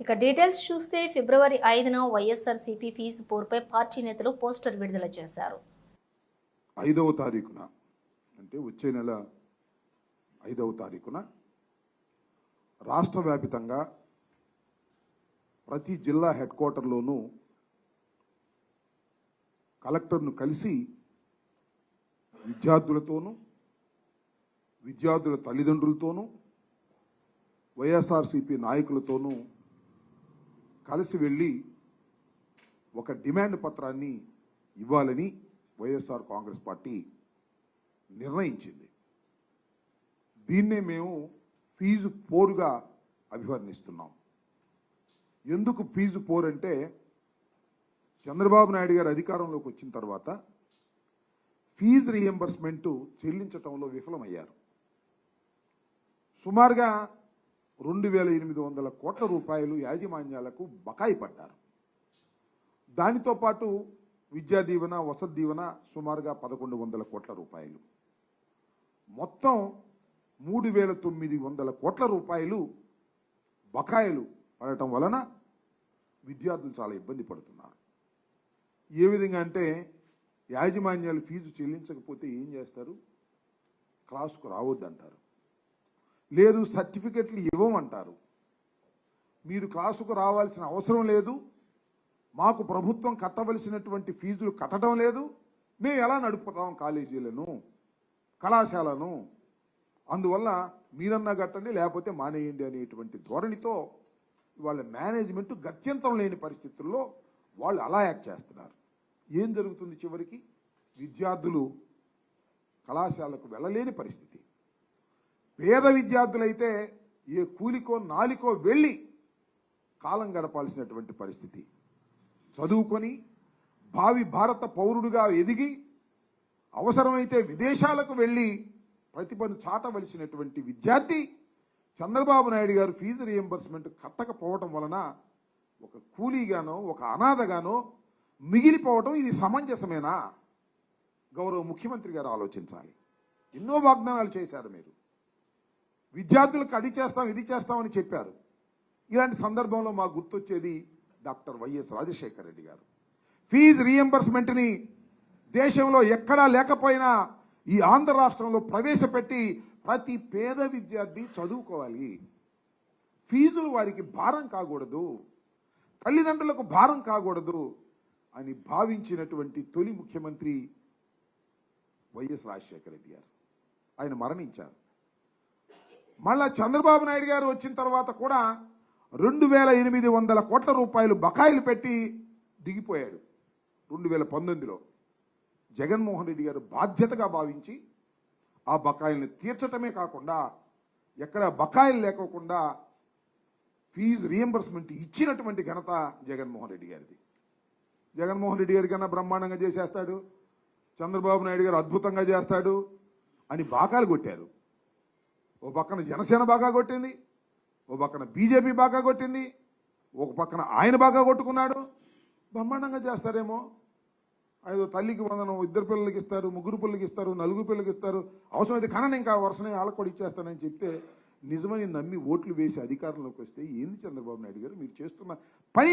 ఇక డీటెయిల్స్ చూస్తే ఫిబ్రవరి ఐదున వైఎస్ఆర్సీపీ ఫీజు పోరుపై పార్టీ నేతలు పోస్టర్ విడుదల చేశారు. ఐదవ తారీఖున అంటే వచ్చే నెల ఐదవ తారీఖున రాష్ట్ర వ్యాపితంగా ప్రతి జిల్లా హెడ్ క్వార్టర్లోనూ కలెక్టర్ను కలిసి విద్యార్థులతోనూ విద్యార్థుల తల్లిదండ్రులతోనూ వైఎస్ఆర్సీపీ నాయకులతోనూ కలిసి వెళ్ళి ఒక డిమాండ్ పత్రాన్ని ఇవ్వాలని వైఎస్ఆర్ కాంగ్రెస్ పార్టీ నిర్ణయించింది. దీన్నే మేము ఫీజు పోరుగా అభివర్ణిస్తున్నాం. ఎందుకు ఫీజు పోరు అంటే చంద్రబాబు నాయుడు గారు అధికారంలోకి వచ్చిన తర్వాత ఫీజు రీఎంబర్స్మెంటు చెల్లించటంలో విఫలమయ్యారు. సుమారుగా రెండు వేల ఎనిమిది వందల కోట్ల రూపాయలు యాజమాన్యాలకు బకాయి పడ్డారు. దానితో పాటు విద్యా దీవెన వసతి దీవెన సుమారుగా పదకొండు వందల కోట్ల రూపాయలు. మొత్తం మూడు వేల తొమ్మిది వందల కోట్ల రూపాయలు బకాయిలు పడటం వలన విద్యార్థులు చాలా ఇబ్బంది పడుతున్నారు. ఏ విధంగా అంటే యాజమాన్యాలు ఫీజు చెల్లించకపోతే ఏం చేస్తారు? క్లాసుకు రావద్దంటారు. లేదు సర్టిఫికెట్లు ఇవ్వమంటారు. మీరు క్లాసుకు రావాల్సిన అవసరం లేదు. మాకు ప్రభుత్వం కట్టవలసినటువంటి ఫీజులు కట్టడం లేదు. మేము ఎలా నడుపుతాం కాలేజీలను కళాశాలను? అందువల్ల మీరన్నా కట్టండి లేకపోతే మానేయండి అనేటువంటి ధోరణితో వాళ్ళ మేనేజ్మెంట్ గత్యంతరం లేని పరిస్థితుల్లో వాళ్ళు అలా యాక్ట్ చేస్తున్నారు. ఏం జరుగుతుంది చివరికి? విద్యార్థులు కళాశాలకు వెళ్ళలేని పరిస్థితి. పేద విద్యార్థులైతే ఏ కూలికో నాలికో వెళ్ళి కాలం గడపాల్సినటువంటి పరిస్థితి. చదువుకొని భావి భారత పౌరుడుగా ఎదిగి అవసరమైతే విదేశాలకు వెళ్ళి ప్రతిభను చాటవలసినటువంటి విద్యార్థి చంద్రబాబు నాయుడు గారు ఫీజు రియంబర్స్మెంట్ కట్టకపోవటం వలన ఒక కూలీగానో ఒక అనాథగానో మిగిలిపోవటం ఇది సమంజసమేనా? గౌరవ ముఖ్యమంత్రి గారు ఆలోచించాలి. ఎన్నో వాగ్దానాలు చేశారు మీరు. విద్యార్థులకు అది చేస్తాం ఇది చేస్తామని చెప్పారు. ఇలాంటి సందర్భంలో మాకు గుర్తొచ్చేది డాక్టర్ వైఎస్ రాజశేఖర రెడ్డి గారు. ఫీజు రీఎంబర్స్మెంట్ని దేశంలో ఎక్కడా లేకపోయినా ఈ ఆంధ్ర రాష్ట్రంలో ప్రవేశపెట్టి ప్రతి పేద విద్యార్థి చదువుకోవాలి. ఫీజులు వారికి భారం కాకూడదు. తల్లిదండ్రులకు భారం కాకూడదు అని భావించినటువంటి తొలి ముఖ్యమంత్రి వైఎస్ రాజశేఖర రెడ్డి గారు. ఆయన మరణించారు. మళ్ళా చంద్రబాబు నాయుడు గారు వచ్చిన తర్వాత కూడా రెండు వేల ఎనిమిది వందల కోట్ల రూపాయలు బకాయిలు పెట్టి దిగిపోయాడు. రెండు వేల పంతొమ్మిదిలో జగన్మోహన్ రెడ్డి గారు బాధ్యతగా భావించి ఆ బకాయిల్ని తీర్చటమే కాకుండా ఎక్కడ బకాయిలు లేకోకుండా ఫీజు రియంబర్స్మెంట్ ఇచ్చినటువంటి ఘనత జగన్మోహన్ రెడ్డి గారిది. జగన్మోహన్ రెడ్డి గారి కన్నా బ్రహ్మాండంగా చేసేస్తాడు. చంద్రబాబు నాయుడు గారు అద్భుతంగా చేస్తాడు అని బాకాలు కొట్టారు. ఓ పక్కన జనసేన బాగా కొట్టింది ఓ పక్కన బీజేపీ బాగా కొట్టింది ఒక పక్కన ఆయన బాగా కొట్టుకున్నాడు. బ్రహ్మాండంగా చేస్తారేమో. ఐదో తల్లికి వందనం ఇద్దరు పిల్లలకి ఇస్తారు ముగ్గురు పిల్లలకి ఇస్తారు నలుగురు పిల్లలకి ఇస్తారు. అవసరమైతే కనని ఇంకా వరుసనే వాళ్ళకి కూడా ఇచ్చేస్తానని చెప్తే నిజమని నమ్మి ఓట్లు వేసి అధికారంలోకి వస్తే ఏంది చంద్రబాబు నాయుడు గారు? మీరు చేస్తున్న పని